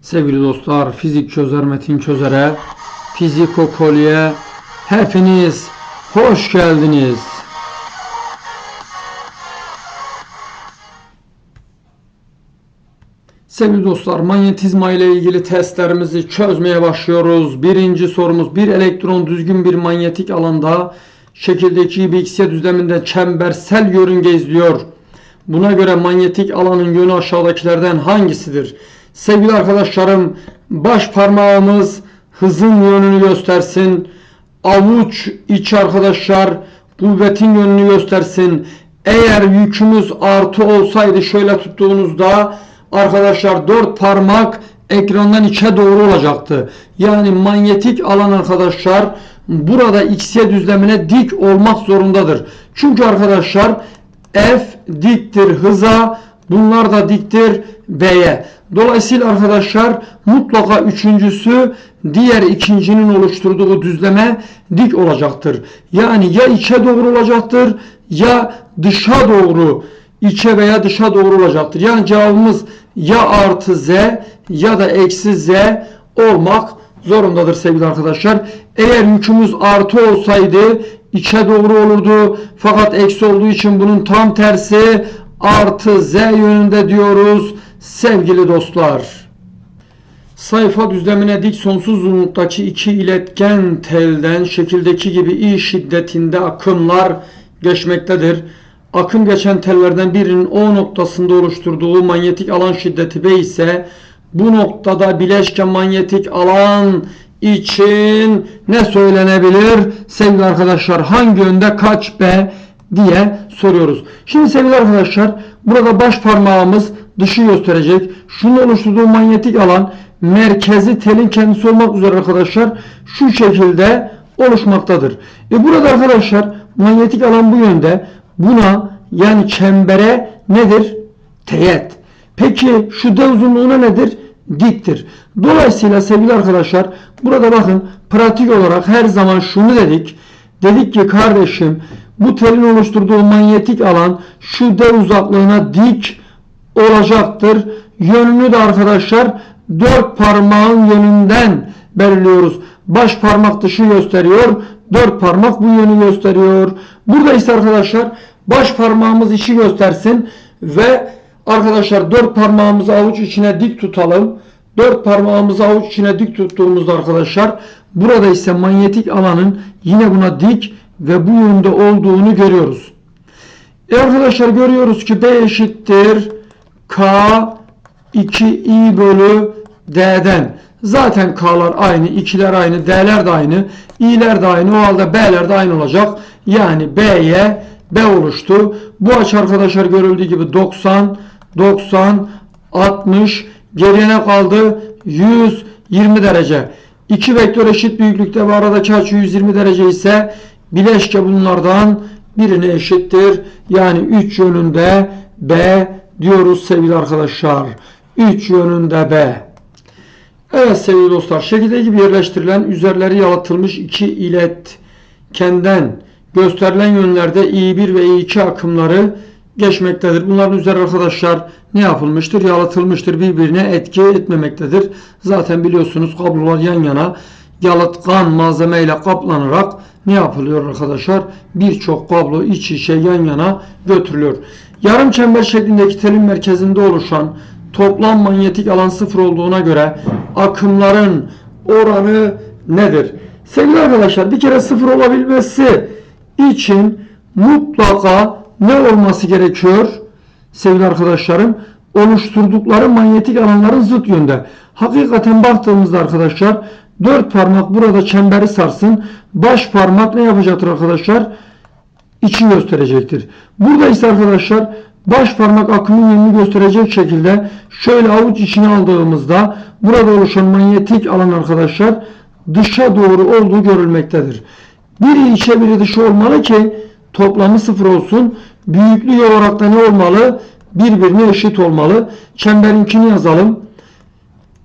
Sevgili dostlar, fizik çözer metin çözere, fiziko kolye hepiniz hoş geldiniz. Sevgili dostlar, manyetizma ile ilgili testlerimizi çözmeye başlıyoruz. Birinci sorumuz, bir elektron düzgün bir manyetik alanda şekildeki gibi X'ye düzleminde çembersel yörünge izliyor. Buna göre manyetik alanın yönü aşağıdakilerden hangisidir? Sevgili arkadaşlarım, baş parmağımız hızın yönünü göstersin. Avuç iç arkadaşlar kuvvetin yönünü göstersin. Eğer yükümüz artı olsaydı şöyle tuttuğunuzda arkadaşlar dört parmak ekrandan içe doğru olacaktı. Yani manyetik alan arkadaşlar burada x'ye düzlemine dik olmak zorundadır. Çünkü arkadaşlar F diktir hıza, bunlar da diktir B'ye. Dolayısıyla arkadaşlar mutlaka üçüncüsü diğer ikincinin oluşturduğu düzleme dik olacaktır. Yani ya içe doğru olacaktır ya dışa doğru içe veya dışa doğru olacaktır. Yani cevabımız ya artı z ya da eksi z olmak zorundadır sevgili arkadaşlar. Eğer yükümüz artı olsaydı içe doğru olurdu. Fakat eksi olduğu için bunun tam tersi artı z yönünde diyoruz sevgili dostlar. Sayfa düzlemine dik sonsuz uzunluktaki iki iletken telden şekildeki gibi i şiddetinde akımlar geçmektedir. Akım geçen tellerden birinin O noktasında oluşturduğu manyetik alan şiddeti B ise bu noktada bileşke manyetik alan için ne söylenebilir? Sevgili arkadaşlar hangi yönde kaç B diye soruyoruz. Şimdi sevgili arkadaşlar burada baş parmağımız dışı gösterecek. Şunun oluşturduğu manyetik alan merkezi telin kendisi olmak üzere arkadaşlar şu şekilde oluşmaktadır. E burada arkadaşlar manyetik alan bu yönde. Buna yani çembere nedir? Teğet. Peki şu D uzunluğuna nedir? Diktir. Dolayısıyla sevgili arkadaşlar burada bakın pratik olarak her zaman şunu dedik. Dedik ki kardeşim bu telin oluşturduğu manyetik alan şu D uzaklığına dik olacaktır. Yönünü de arkadaşlar dört parmağın yönünden belirliyoruz. Baş parmak dışı gösteriyor. Dört parmak bu yönü gösteriyor. Burada ise arkadaşlar baş parmağımız içi göstersin ve arkadaşlar dört parmağımızı avuç içine dik tutalım. Dört parmağımızı avuç içine dik tuttuğumuzda arkadaşlar burada ise manyetik alanın yine buna dik ve bu yönde olduğunu görüyoruz. E arkadaşlar görüyoruz ki B eşittir K 2i bölü D'den. Zaten K'lar aynı, 2'ler aynı, D'ler de aynı, i'ler de aynı. O halde B'ler de aynı olacak. Yani B'ye B oluştu. Bu açı arkadaşlar görüldüğü gibi 90, 90, 60. Geriye ne kaldı? 120 derece. İki vektör eşit büyüklükte ve aradaki açı 120 derece ise bileşke bunlardan birine eşittir. Yani 3 yönünde B diyoruz sevgili arkadaşlar. 3 yönünde B. Evet sevgili dostlar şekilde gibi yerleştirilen üzerleri yalıtılmış iki iletkenden gösterilen yönlerde I1 ve I2 akımları geçmektedir. Bunların üzeri arkadaşlar ne yapılmıştır? Yalıtılmıştır. Birbirine etki etmemektedir. Zaten biliyorsunuz kablolar yan yana yalıtkan malzeme ile kaplanarak ne yapılıyor arkadaşlar? Birçok kablo iç içe yan yana götürülüyor. Yarım çember şeklindeki telin merkezinde oluşan toplam manyetik alan sıfır olduğuna göre akımların oranı nedir? Sevgili arkadaşlar bir kere sıfır olabilmesi için mutlaka ne olması gerekiyor? Sevgili arkadaşlarım oluşturdukları manyetik alanların zıt yönde. Hakikaten baktığımızda arkadaşlar dört parmak burada çemberi sarsın. Baş parmak ne yapacaktır arkadaşlar? İçi gösterecektir. Burada ise arkadaşlar baş parmak akımın yönünü gösterecek şekilde şöyle avuç içine aldığımızda burada oluşan manyetik alan arkadaşlar dışa doğru olduğu görülmektedir. Biri içe biri dışa olmalı ki toplamı sıfır olsun. Büyüklüğü olarak da ne olmalı? Birbirine eşit olmalı. Çemberinkini yazalım.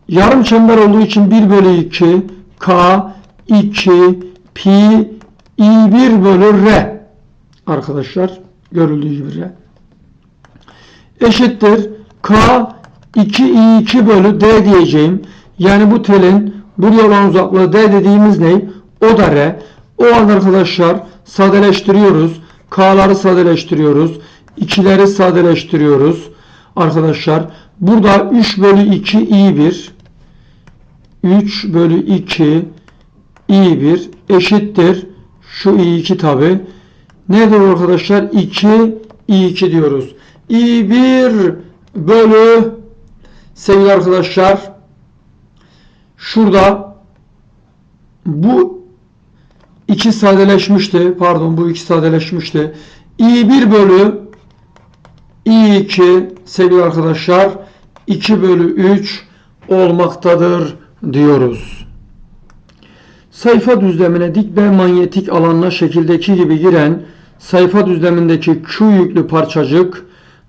Yarım çember olduğu için 1 bölü 2 K 2 pi i1 bölü r arkadaşlar görüldüğü gibi r eşittir K 2i2 bölü d diyeceğim. Yani bu telin buraya olan uzaklığı d dediğimiz ne? O da r. O halde arkadaşlar sadeleştiriyoruz. K'ları sadeleştiriyoruz. 2'leri sadeleştiriyoruz. Arkadaşlar burada 3 bölü 2 i1 3 bölü 2 i1 eşittir. Şu i2 tabi. Nedir arkadaşlar? 2 i2 diyoruz. i1 bölü sevgili arkadaşlar şurada bu 2 sadeleşmişti. Pardon bu 2 sadeleşmişti. i1 bölü i2 sevgili arkadaşlar 2 bölü 3 olmaktadır diyoruz. Sayfa düzlemine dik ve manyetik alanına şekildeki gibi giren sayfa düzlemindeki Q yüklü parçacık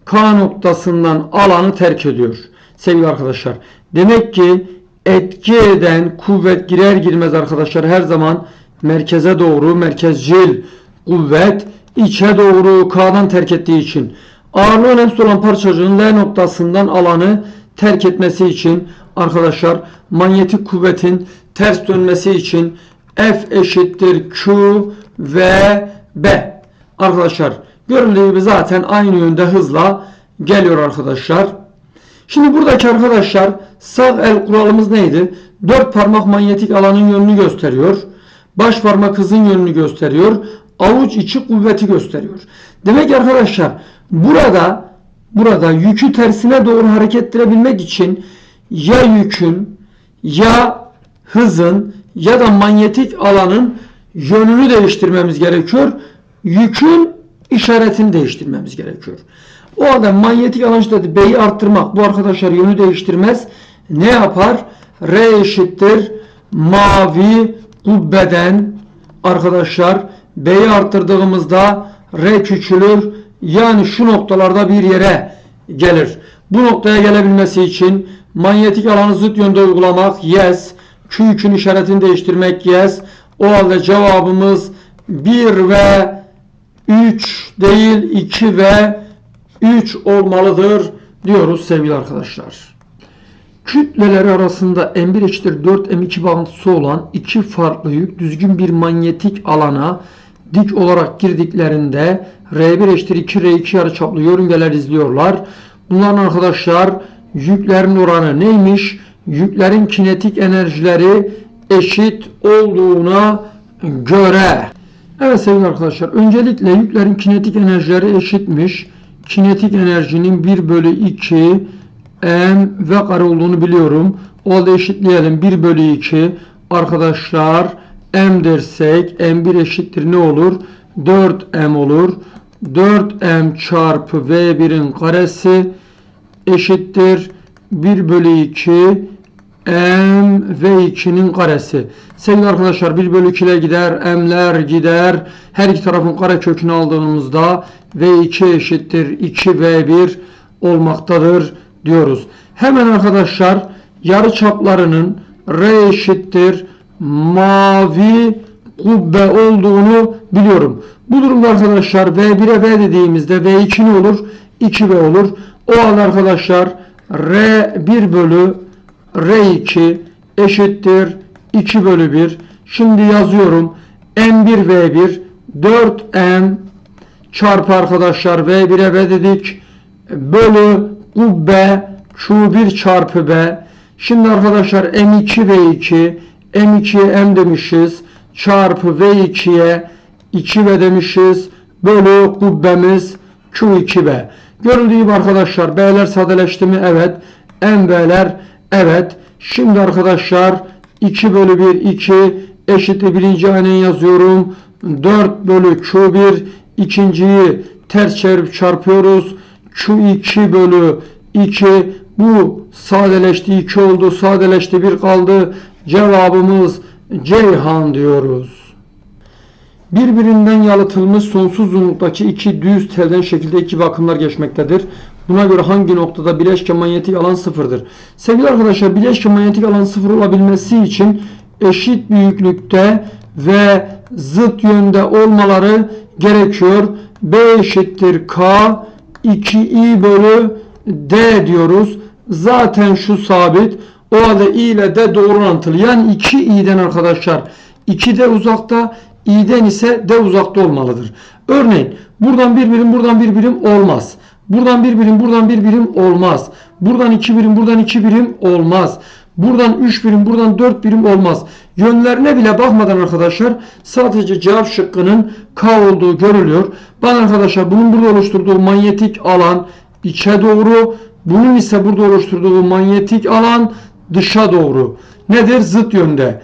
K noktasından alanı terk ediyor. Sevgili arkadaşlar. Demek ki etki eden kuvvet girer girmez arkadaşlar her zaman merkeze doğru merkezcil kuvvet içe doğru K'dan terk ettiği için ağırlığı önemsiz olan parçacığın L noktasından alanı terk etmesi için arkadaşlar manyetik kuvvetin ters dönmesi için F eşittir Q ve B. Arkadaşlar görüldüğü gibi zaten aynı yönde hızla geliyor arkadaşlar. Şimdi buradaki arkadaşlar sağ el kuralımız neydi? Dört parmak manyetik alanın yönünü gösteriyor. Baş parmak hızın yönünü gösteriyor. Avuç içi kuvveti gösteriyor. Demek ki arkadaşlar burada burada yükü tersine doğru hareket ettirebilmek için ya yükün ya hızın ya da manyetik alanın yönünü değiştirmemiz gerekiyor. Yükün işaretini değiştirmemiz gerekiyor. O halde manyetik alan işte B'yi arttırmak. Bu arkadaşlar yönü değiştirmez. Ne yapar? R eşittir mavi kubbeden arkadaşlar B'yi arttırdığımızda R küçülür. Yani şu noktalarda bir yere gelir. Bu noktaya gelebilmesi için manyetik alanı zıt yönde uygulamak yes. Q yükün işaretini değiştirmek yes. O halde cevabımız 1 ve 3 değil 2 ve 3 olmalıdır diyoruz sevgili arkadaşlar. Kütleleri arasında M1 eşittir 4 M2 bağıntısı olan iki farklı yük düzgün bir manyetik alana dik olarak girdiklerinde R1 eşittir 2 R2 yarıçaplı yörüngeler izliyorlar. Bunların arkadaşlar yüklerin oranı neymiş? Yüklerin kinetik enerjileri eşit olduğuna göre. Evet sevgili arkadaşlar öncelikle yüklerin kinetik enerjileri eşitmiş. Kinetik enerjinin 1 bölü 2 m v kare olduğunu biliyorum. O halde eşitleyelim 1 bölü 2 arkadaşlar m dersek m1 eşittir ne olur? 4m olur. 4m çarpı v1'in karesi eşittir 1 bölü 2 m ve 2'nin karesi. Sevgili arkadaşlar 1 bölü 2 ile gider. M'ler gider. Her iki tarafın kare kökünü aldığımızda V2 eşittir 2 V1 olmaktadır diyoruz. Hemen arkadaşlar yarı çaplarının R eşittir mavi kubbe olduğunu biliyorum. Bu durumda arkadaşlar V1'e V dediğimizde V2 ne olur? 2V olur. O halde arkadaşlar R1 bölü R2 eşittir 2 bölü 1. Şimdi yazıyorum. M1 V1 4M çarpı arkadaşlar V1'e V dedik. Bölü kubbe Q1 çarpı B. Şimdi arkadaşlar M2 V2 M2'ye M demişiz. Çarpı V2'ye 2V demişiz. Bölü kubbemiz Q2B. Görüldüğü arkadaşlar B'ler sadeleşti mi? Evet. M B'ler Evet. Şimdi arkadaşlar 2 bölü 1 2 eşittir birinci haneyi yazıyorum. 4 bölü Q1 ikinciyi ters çevirip çarpıyoruz. Q2 bölü 2 bu sadeleşti 2 oldu. Sadeleşti 1 kaldı. Cevabımız Ceyhan diyoruz. Birbirinden yalıtılmış sonsuz uzunluktaki iki düz telden şekilde iki bakımlar geçmektedir. Buna göre hangi noktada bileşke manyetik alan sıfırdır? Sevgili arkadaşlar bileşke manyetik alan sıfır olabilmesi için eşit büyüklükte ve zıt yönde olmaları gerekiyor. B eşittir K 2i bölü D diyoruz. Zaten şu sabit. O halde i ile d doğru orantılı. Yani 2 i'den arkadaşlar 2 de uzakta, i'den ise d uzakta olmalıdır. Örneğin buradan bir birim, buradan bir birim olmaz. Buradan bir birim, buradan bir birim olmaz. Buradan iki birim, buradan iki birim olmaz. Buradan 3 birim, buradan 4 birim olmaz. Yönlerine bile bakmadan arkadaşlar sadece cevap şıkkının K olduğu görülüyor. Ben arkadaşlar bunun burada oluşturduğu manyetik alan içe doğru, bunun ise burada oluşturduğu manyetik alan dışa doğru. Nedir? Zıt yönde.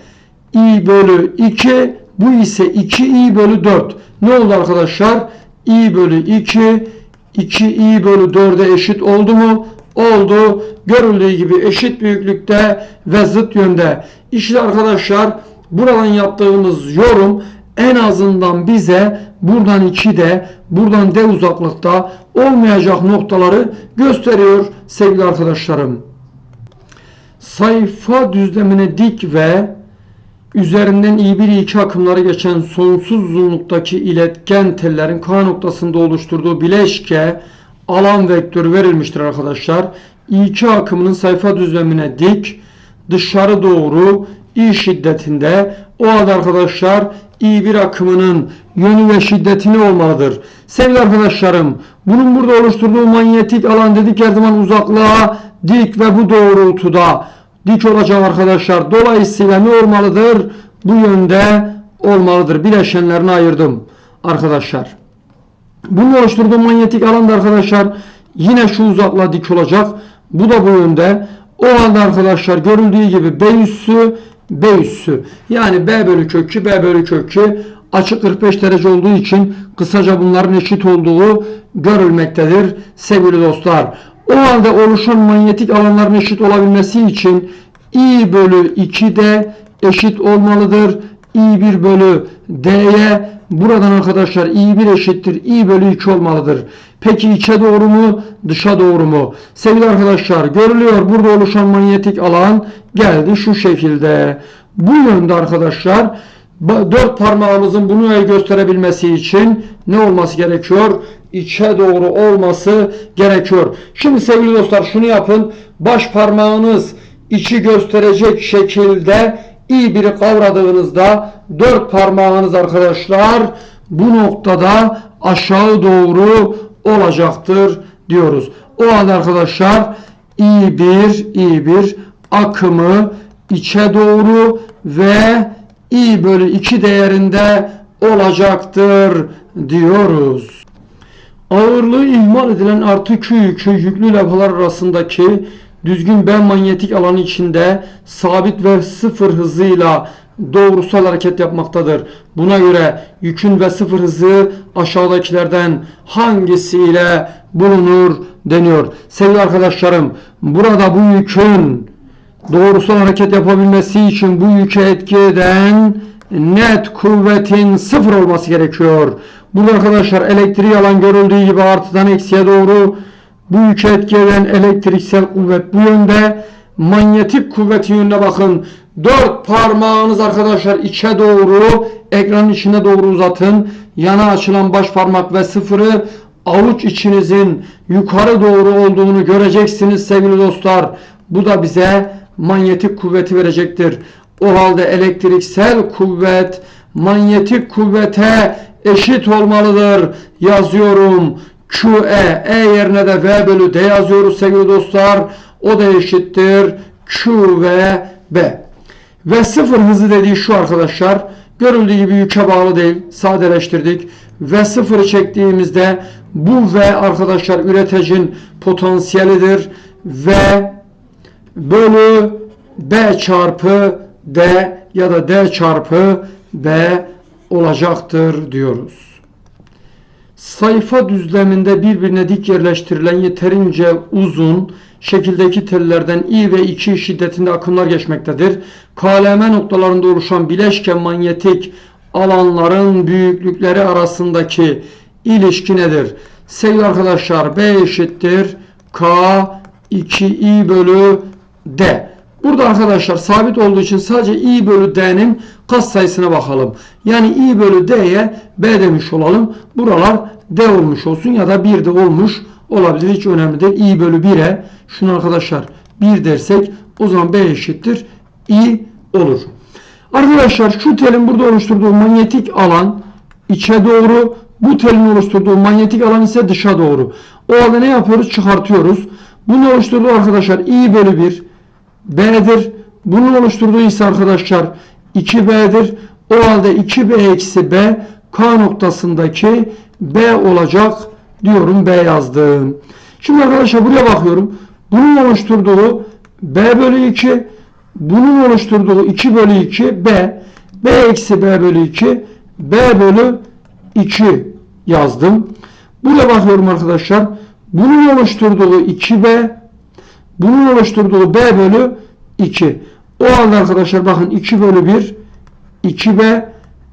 I bölü 2, bu ise 2i bölü 4. Ne oldu arkadaşlar? i bölü 2, 2i bölü 4'e eşit oldu mu? Oldu. Görüldüğü gibi eşit büyüklükte ve zıt yönde. İşte arkadaşlar buradan yaptığımız yorum en azından bize buradan 2 de buradan d uzaklıkta olmayacak noktaları gösteriyor sevgili arkadaşlarım. Sayfa düzlemine dik ve üzerinden i1 i2 akımları geçen sonsuz uzunluktaki iletken tellerin K noktasında oluşturduğu bileşke alan vektörü verilmiştir arkadaşlar. i2 akımının sayfa düzlemine dik dışarı doğru i şiddetinde o halde arkadaşlar i1 akımının yönü ve şiddeti ne olmalıdır? Sevgili arkadaşlarım bunun burada oluşturduğu manyetik alan dedik her zaman uzaklığa dik ve bu doğrultuda dik olacak arkadaşlar. Dolayısıyla ne olmalıdır? Bu yönde olmalıdır. Bileşenlerini ayırdım arkadaşlar. Bunun oluşturduğu manyetik alan da arkadaşlar yine şu uzaklığa dik olacak. Bu da bu yönde. O halde arkadaşlar görüldüğü gibi B üssü B üssü yani B bölü kök 2 B bölü kök 2 açı 45 derece olduğu için kısaca bunların eşit olduğu görülmektedir sevgili dostlar. O halde oluşan manyetik alanların eşit olabilmesi için I bölü 2 de eşit olmalıdır. I1 bölü D'ye buradan arkadaşlar I1 eşittir I bölü 2 olmalıdır. Peki içe doğru mu dışa doğru mu? Sevgili arkadaşlar görülüyor burada oluşan manyetik alan geldi şu şekilde. Bu yönde arkadaşlar dört parmağımızın bunu gösterebilmesi için ne olması gerekiyor? İçe doğru olması gerekiyor. Şimdi sevgili dostlar şunu yapın. Baş parmağınız içi gösterecek şekilde iyi biri kavradığınızda dört parmağınız arkadaşlar bu noktada aşağı doğru olacaktır diyoruz. O halde arkadaşlar i1 i1 akımı içe doğru ve i bölü 2 değerinde olacaktır diyoruz. Ağırlığı ihmal edilen artı Q yükü yüklü levhalar arasındaki düzgün B manyetik alanı içinde sabit ve sıfır hızıyla doğrusal hareket yapmaktadır. Buna göre yükün ve sıfır hızı aşağıdakilerden hangisiyle bulunur deniyor. Sevgili arkadaşlarım burada bu yükün doğrusal hareket yapabilmesi için bu yüke etki eden net kuvvetin sıfır olması gerekiyor. Burada arkadaşlar elektriği alan görüldüğü gibi artıdan eksiye doğru bu yüke etki eden elektriksel kuvvet bu yönde. Manyetik kuvvetin yönüne bakın. Dört parmağınız arkadaşlar içe doğru ekranın içine doğru uzatın. Yana açılan baş parmak ve sıfırı avuç içinizin yukarı doğru olduğunu göreceksiniz sevgili dostlar. Bu da bize manyetik kuvveti verecektir. O halde elektriksel kuvvet manyetik kuvvete eşit olmalıdır. Yazıyorum. QE, E yerine de V bölü D yazıyoruz sevgili dostlar. O da eşittir Q ve B. Ve sıfır hızı dediği şu arkadaşlar. Görüldüğü gibi yüke bağlı değil. Sadeleştirdik. Ve sıfırı çektiğimizde bu V arkadaşlar üreticinin potansiyelidir. V bölü B çarpı D ya da D çarpı B olacaktır diyoruz. Sayfa düzleminde birbirine dik yerleştirilen yeterince uzun şekildeki tellerden I ve 2 şiddetinde akımlar geçmektedir. KLM noktalarında oluşan bileşke manyetik alanların büyüklükleri arasındaki ilişki nedir? Sevgili arkadaşlar B eşittir K 2I bölü D. Burada arkadaşlar sabit olduğu için sadece i bölü d'nin kas sayısına bakalım. Yani i bölü d'ye b demiş olalım. Buralar d olmuş olsun ya da 1 de olmuş olabilir. Hiç önemli değil. I bölü 1'e şunu arkadaşlar 1 dersek o zaman B eşittir. I olur. Arkadaşlar şu telin burada oluşturduğu manyetik alan içe doğru, bu telin oluşturduğu manyetik alan ise dışa doğru. O halde ne yapıyoruz? Çıkartıyoruz. Bunu oluşturduğu arkadaşlar I bölü 1 B'dir. Bunun oluşturduğu ise arkadaşlar 2B'dir. O halde 2B eksi B K noktasındaki B olacak diyorum. B yazdım. Şimdi arkadaşlar buraya bakıyorum. Bunun oluşturduğu B bölü 2 bunun oluşturduğu 2 bölü 2 B B eksi B bölü 2 B bölü 2 yazdım. Buraya bakıyorum arkadaşlar. Bunun oluşturduğu 2B bunun oluşturduğu B bölü 2. O halde arkadaşlar bakın 2 bölü 1 2B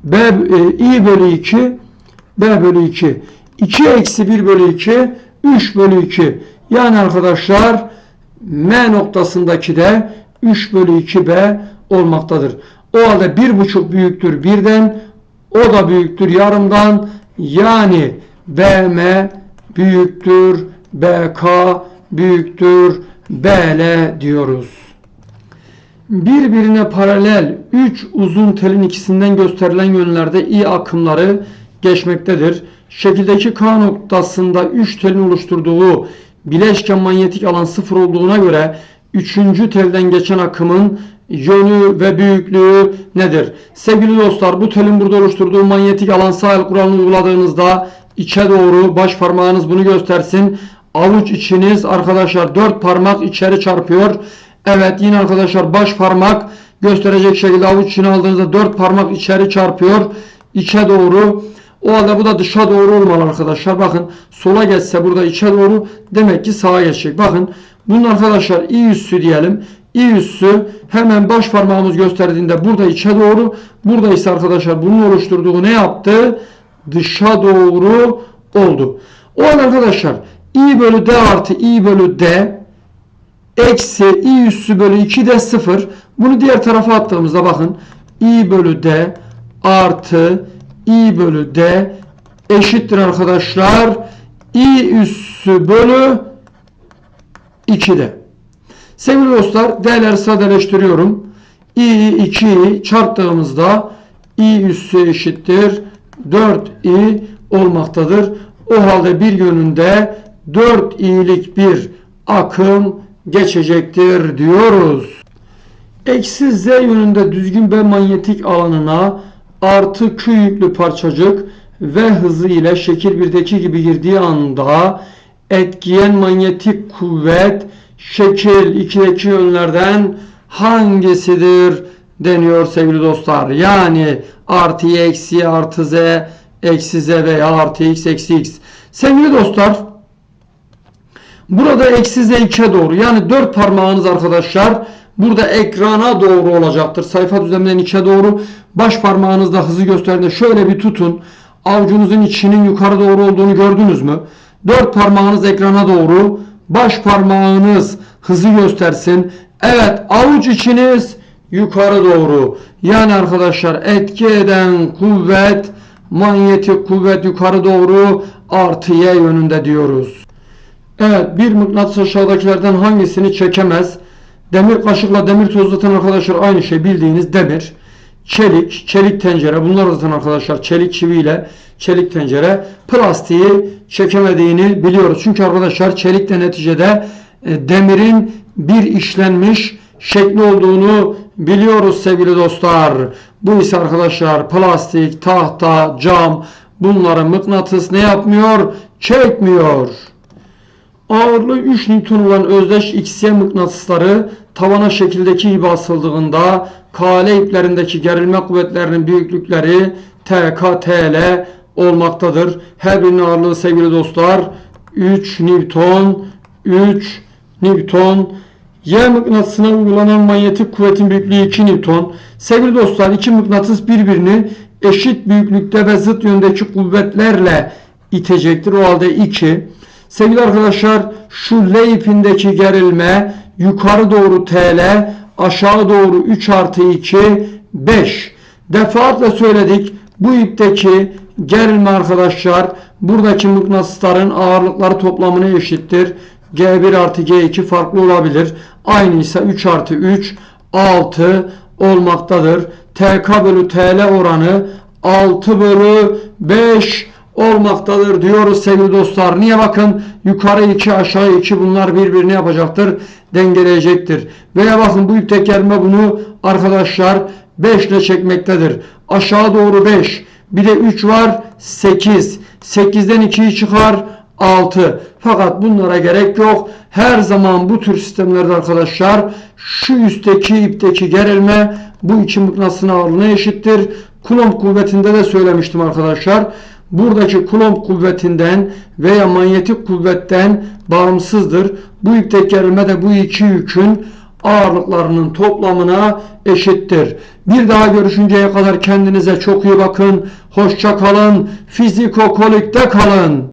B e, i bölü 2 B bölü 2 2 eksi 1 bölü 2 3 bölü 2 yani arkadaşlar M noktasındaki de 3 bölü 2B olmaktadır. O halde 1,5 büyüktür birden o da büyüktür yarımdan yani BM büyüktür BK büyüktür BL diyoruz. Birbirine paralel 3 uzun telin ikisinden gösterilen yönlerde i akımları geçmektedir. Şekildeki K noktasında 3 telin oluşturduğu bileşken manyetik alan sıfır olduğuna göre 3. telden geçen akımın yönü ve büyüklüğü nedir? Sevgili dostlar bu telin burada oluşturduğu manyetik alan sahil kuralını uyguladığınızda içe doğru baş parmağınız bunu göstersin. Avuç içiniz arkadaşlar 4 parmak içeri çarpıyor. Evet yine arkadaşlar baş parmak gösterecek şekilde avuç içine aldığınızda 4 parmak içeri çarpıyor. içe doğru. O halde bu da dışa doğru olmalı arkadaşlar. Bakın sola geçse burada içe doğru demek ki sağa geçecek. Bakın bunun arkadaşlar i üssü diyelim. i üssü hemen baş parmağımız gösterdiğinde burada içe doğru. Burada ise arkadaşlar bunun oluşturduğu ne yaptı? Dışa doğru oldu. O halde arkadaşlar i bölü d artı i bölü d eksi i üssü bölü 2 de 0. Bunu diğer tarafa attığımızda bakın i bölü d artı i bölü d eşittir arkadaşlar i üssü bölü 2'de. Sevgili dostlar değerleri sadeleştiriyorum. i 2'yi çarptığımızda i üssü eşittir 4i olmaktadır. O halde bir yönünde 4 i'lik bir akım geçecektir diyoruz. Eksi z yönünde düzgün B manyetik alanına artı Q yüklü parçacık V hızı ile şekil 1'deki gibi girdiği anda etkiyen manyetik kuvvet şekil 2'deki yönlerden hangisidir deniyor sevgili dostlar. Yani artı eksi artı z eksi z veya artı x eksi x. Sevgili dostlar burada eksi z 2'ye doğru yani 4 parmağınız arkadaşlar burada ekrana doğru olacaktır. Sayfa düzleminden içe doğru baş parmağınızda hızı gösterdiğinde şöyle bir tutun. Avucunuzun içinin yukarı doğru olduğunu gördünüz mü? 4 parmağınız ekrana doğru baş parmağınız hızı göstersin. Evet avuç içiniz yukarı doğru. Yani arkadaşlar etki eden kuvvet manyetik kuvvet yukarı doğru artı y yönünde diyoruz. Evet bir mıknatıs aşağıdakilerden hangisini çekemez? Demir kaşıkla demir tozlatan arkadaşlar aynı şey bildiğiniz demir. Çelik, çelik tencere bunlar zaten arkadaşlar çelik çiviyle çelik tencere plastiği çekemediğini biliyoruz. Çünkü arkadaşlar çelik de neticede e, demirin bir işlenmiş şekli olduğunu biliyoruz sevgili dostlar. Bu ise arkadaşlar plastik, tahta, cam bunları mıknatıs ne yapmıyor? Çekmiyor. Ağırlığı 3 Newton olan özdeş XY mıknatısları tavana şekildeki gibi asıldığında kale iplerindeki gerilme kuvvetlerinin büyüklükleri TK, TL olmaktadır. Her birinin ağırlığı sevgili dostlar 3 Newton, 3 Newton. Y mıknatısına uygulanan manyetik kuvvetin büyüklüğü 2 Newton. Sevgili dostlar iki mıknatıs birbirini eşit büyüklükte ve zıt yöndeki kuvvetlerle itecektir. O halde 2. Sevgili arkadaşlar şu L ipindeki gerilme yukarı doğru TL aşağı doğru 3 artı 2 5. Defaatle söyledik bu ipteki Gerilme arkadaşlar buradaki mıknatısların ağırlıkları toplamına eşittir. G1 artı G2 farklı olabilir. Aynıysa 3 artı 3 6 olmaktadır. TK bölü TL oranı 6 bölü 5 olmaktadır diyoruz sevgili dostlar. Niye bakın yukarı 2 aşağı 2 bunlar birbirini yapacaktır. Dengeleyecektir. Veya bakın bu ip tekerleme bunu arkadaşlar 5 ile çekmektedir. Aşağı doğru 5. Bir de 3 var 8. 8'den 2'yi çıkar 6. Fakat bunlara gerek yok. Her zaman bu tür sistemlerde arkadaşlar şu üstteki ipteki gerilme bu iki mıknatısın ağırlığına eşittir. Coulomb kuvvetinde de söylemiştim arkadaşlar. Buradaki Coulomb kuvvetinden veya manyetik kuvvetten bağımsızdır. Bu ipteki gerilme de bu iki yükün ağırlıklarının toplamına eşittir. Bir daha görüşünceye kadar kendinize çok iyi bakın. Hoşça kalın. Fizikokolikte kalın.